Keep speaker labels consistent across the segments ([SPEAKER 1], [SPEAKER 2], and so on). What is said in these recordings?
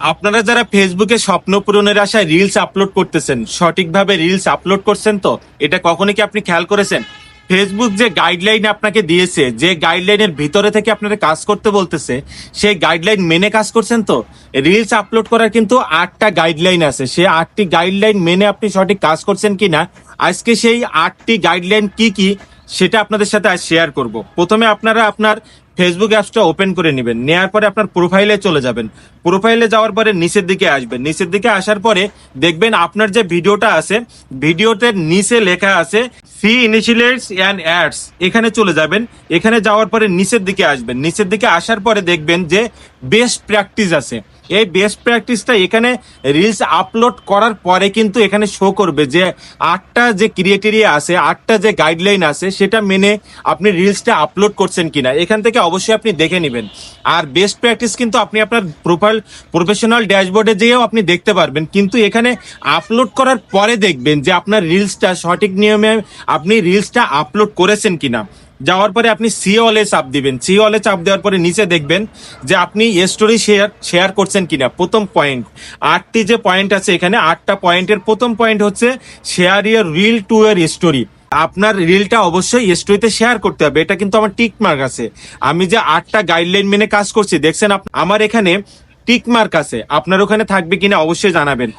[SPEAKER 1] আপনারা যারা ফেসবুকে স্বপ্ন পূরণের আশায় রিলস আপলোড করতেছেন, সঠিকভাবে রিলস আপলোড করছেন তো? এটা কখনই কি আপনি খেয়াল করেছেন? ফেসবুক যে গাইডলাইন আপনাকে দিয়েছে, যে গাইডলাইনের ভিতরে থেকে আপনারা কাজ করতে বলতেছে, সেই গাইডলাইন মেনে কাজ করছেন তো? রিলস আপলোড করার কিন্তু আটটা গাইডলাইন আছে। সেই আটটি গাইডলাইন মেনে আপনি সঠিক কাজ করছেন কি না আজকে সেই আটটি গাইডলাইন কি কি? সেটা আপনাদের সাথে আজ শেয়ার করব। প্রথমে আপনারা আপনার ফেসবুক অ্যাপসটা ওপেন করে নেবেন। নেওয়ার পরে আপনার প্রোফাইলে চলে যাবেন। প্রোফাইলে যাওয়ার পরে নিচের দিকে আসবেন। নিচের দিকে আসার পরে দেখবেন আপনার যে ভিডিওটা আছে, ভিডিওতে নিচে লেখা আছে ফি ইনিশিয়েটস অ্যান্ড অ্যাডস এখানে চলে যাবেন। এখানে যাওয়ার পরে নিচের দিকে আসবেন। নিচের দিকে আসার পরে দেখবেন যে বেস্ট প্র্যাকটিস আছে। এই বেস্ট প্র্যাকটিসটা এখানে রিলস আপলোড করার পরে কিন্তু এখানে শো করবে যে আটটা যে ক্রিয়েটেরিয়া আছে, আটটা যে গাইডলাইন আছে, সেটা মেনে আপনি রিলসটা আপলোড করছেন কিনা, এখান থেকে অবশ্যই আপনি দেখে নেবেন। আর বেস্ট প্র্যাকটিস কিন্তু আপনি আপনার প্রোফাইল প্রফেশনাল ড্যাশবোর্ডে যেয়েও আপনি দেখতে পারবেন, কিন্তু এখানে আপলোড করার পরে দেখবেন যে আপনার রিলসটা সঠিক নিয়মে আপনি রিলসটা আপলোড করেছেন কিনা। যাওয়ার পরে আপনি সি অলে চাপ দিবেন। সি অলে চাপ দেওয়ার পরে নিচে দেখবেন যে আপনি স্টোরি শেয়ার শেয়ার করছেন কিনা। প্রথম পয়েন্ট আটটি যে পয়েন্ট আছে এখানে, আটটা পয়েন্টের প্রথম পয়েন্ট হচ্ছে share your reel to your story আপনার রিলটা অবশ্যই স্টোরিতে শেয়ার করতে হবে। এটা কিন্তু আমার টিক মার্ক আছে। আমি যে আটটা গাইডলাইন মেনে কাজ করছি, দেখছেন আমার এখানে টিক মার্ক আছে। আপনার ওখানে থাকবে কিনা অবশ্যই জানাবেন।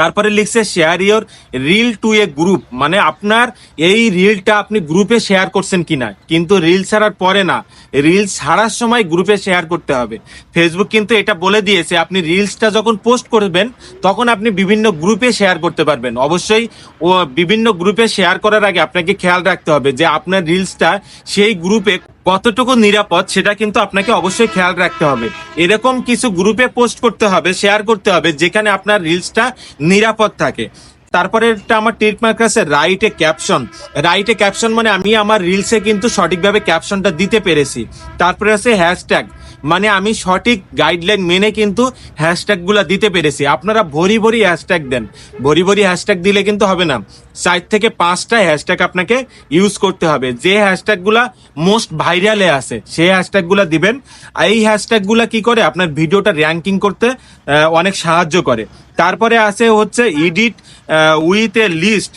[SPEAKER 1] তারপরে লিখছে share your reel to a group মানে আপনার এই রিলটা আপনি গ্রুপে শেয়ার করছেন কিনা। কিন্তু রিল ছাড়ার পরে না রিল ছাড়ার সময় গ্রুপে শেয়ার করতে হবে। ফেসবুক কিন্তু এটা বলে দিয়েছে, আপনি রিলসটা যখন পোস্ট করবেন, তখন আপনি বিভিন্ন গ্রুপে শেয়ার করতে পারবেন। অবশ্যই ও বিভিন্ন গ্রুপে শেয়ার করার আগে আপনাকে খেয়াল রাখতে হবে যে আপনার রিলসটা সেই গ্রুপে কতটুকু নিরাপদ সেটা কিন্তু আপনাকে অবশ্যই খেয়াল রাখতে হবে। এরকম কিছু গ্রুপে পোস্ট করতে হবে, শেয়ার করতে হবে, যেখানে আপনার রিলসটা নিরাপদ থাকে। তারপরে এটা আমার ট্রিটমার্ক আছে রাইটে ক্যাপশন রাইটে ক্যাপশন মানে আমি আমার রিলসে কিন্তু সঠিকভাবে ক্যাপশনটা দিতে পেরেছি। তারপরে আছে হ্যাশট্যাগ মানে আমি সঠিক গাইডলাইন মেনে কিন্তু হ্যাশট্যাগগুলা দিতে পেরেছি। আপনারা ভরি ভরি হ্যাশট্যাগ দেন। ভরি ভরি হ্যাশট্যাগ দিলে কিন্তু হবে না। চার থেকে পাঁচটা হ্যাশট্যাগ আপনাকে ইউজ করতে হবে। যে হ্যাশট্যাগগুলা মোস্ট ভাইরালে আছে, সেই হ্যাশট্যাগগুলা দিবেন। আর এই হ্যাশট্যাগগুলা কি করে? আপনার ভিডিওটা র্যাঙ্কিং করতে অনেক সাহায্য করে। তারপরে আছে হচ্ছে edit with at least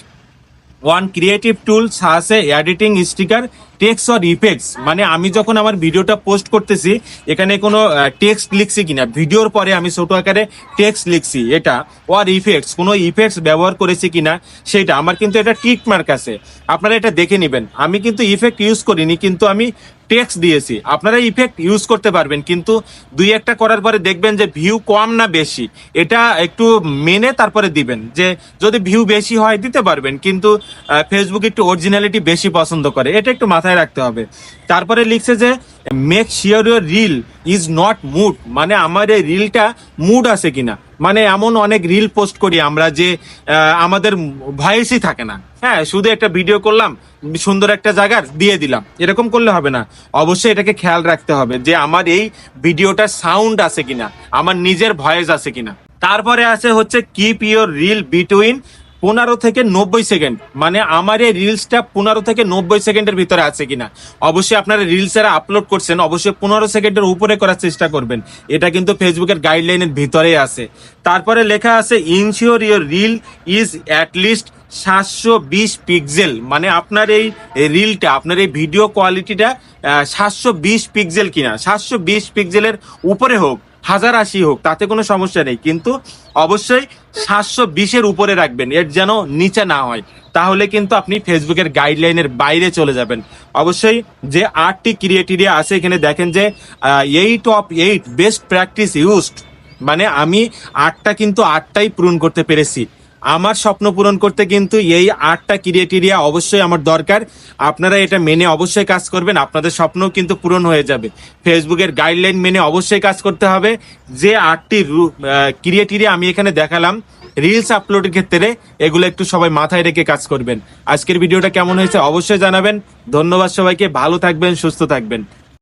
[SPEAKER 1] one creative tool আছে editing sticker text or effects মানে আমি যখন আমার ভিডিওটা পোস্ট করতেছি, এখানে কোনো টেক্সট লিখছি কিনা, ভিডিওর পরে আমি ছোট আকারে টেক্সট লিখছি, এটা ওর ইফেক্টস কোনো ইফেক্টস ব্যবহার করেছি কিনা, সেটা, আমার কিন্তু এটা টিক মার্ক আছে। আপনারা এটা দেখে নেবেন। আমি কিন্তু ইফেক্ট ইউজ করিনি, কিন্তু আমি টেক্সট দিয়েছি। আপনারা ইফেক্ট ইউজ করতে পারবেন, কিন্তু দুই একটা করার পরে দেখবেন যে ভিউ কম না বেশি। এটা একটু মেনে তারপরে দিবেন, যে যদি ভিউ বেশি হয় দিতে পারবেন, কিন্তু ফেসবুক একটু অরিজিনালিটি বেশি পছন্দ করে। এটা একটু মাথায় রাখতে হবে। তারপরে লিখছে যে make sure your reel is not muted মানে আমার এই রিলটা মুড আছে কিনা। মানে এমন অনেক রিল পোস্ট করি আমরা যে আমাদের ভয়েসই থাকে না। হ্যাঁ শুধু একটা ভিডিও করলাম, সুন্দর একটা জায়গার, দিয়ে দিলাম। এরকম করলে হবে না। অবশ্যই এটাকে খেয়াল রাখতে হবে যে আমার এই ভিডিওটার সাউন্ড আছে কিনা, আমার নিজের ভয়েস আছে কিনা। তারপরে আছে হচ্ছে কিপ ইউর রিল বিটুইন পনেরো থেকে নব্বই সেকেন্ড। মানে আমার এই রিলসটা পনেরো থেকে নব্বই সেকেন্ডের ভিতরে আছে কিনা। অবশ্যই আপনারা রিলস এরা আপলোড করছেন, অবশ্যই পনেরো সেকেন্ডের উপরে করার চেষ্টা করবেন। এটা কিন্তু ফেসবুকের গাইডলাইনের ভিতরেই আছে। তারপরে লেখা আছে ensure your reel is at least সাতশো বিশ পিক্সেল মানে আপনার এই রিলটা আপনার এই ভিডিও কোয়ালিটিটা সাতশো বিশ পিক্সেল কিনা। সাতশো বিশ পিক্সেলের উপরে হোক। হাজার আশি হোক, তাতে কোনো সমস্যা নেই। কিন্তু অবশ্যই সাতশো বিশের উপরে রাখবেন, এর যেন নিচে না হয়। তাহলে কিন্তু আপনি ফেসবুকের গাইডলাইনের বাইরে চলে যাবেন। অবশ্যই যে আটটি ক্রিয়েটেরিয়া আছে, এখানে দেখেন যে eight of eight best practice used মানে আমি আটটা কিন্তু আটটাই পূরণ করতে পেরেছি। আমার স্বপ্ন পূরণ করতে কিন্তু এই আটটা ক্রিয়েটেরিয়া অবশ্যই আমার দরকার। আপনারা এটা মেনে অবশ্যই কাজ করবেন। আপনাদের স্বপ্নও কিন্তু পূরণ হয়ে যাবে। ফেসবুকের গাইডলাইন মেনে অবশ্যই কাজ করতে হবে। যে আটটি ক্রিয়েটেরিয়া আমি এখানে দেখালাম, রিলস আপলোডের ক্ষেত্রে এগুলো একটু সবাই মাথায় রেখে কাজ করবেন। আজকের ভিডিওটা কেমন হয়েছে অবশ্যই জানাবেন। ধন্যবাদ সবাইকে। ভালো থাকবেন, সুস্থ থাকবেন।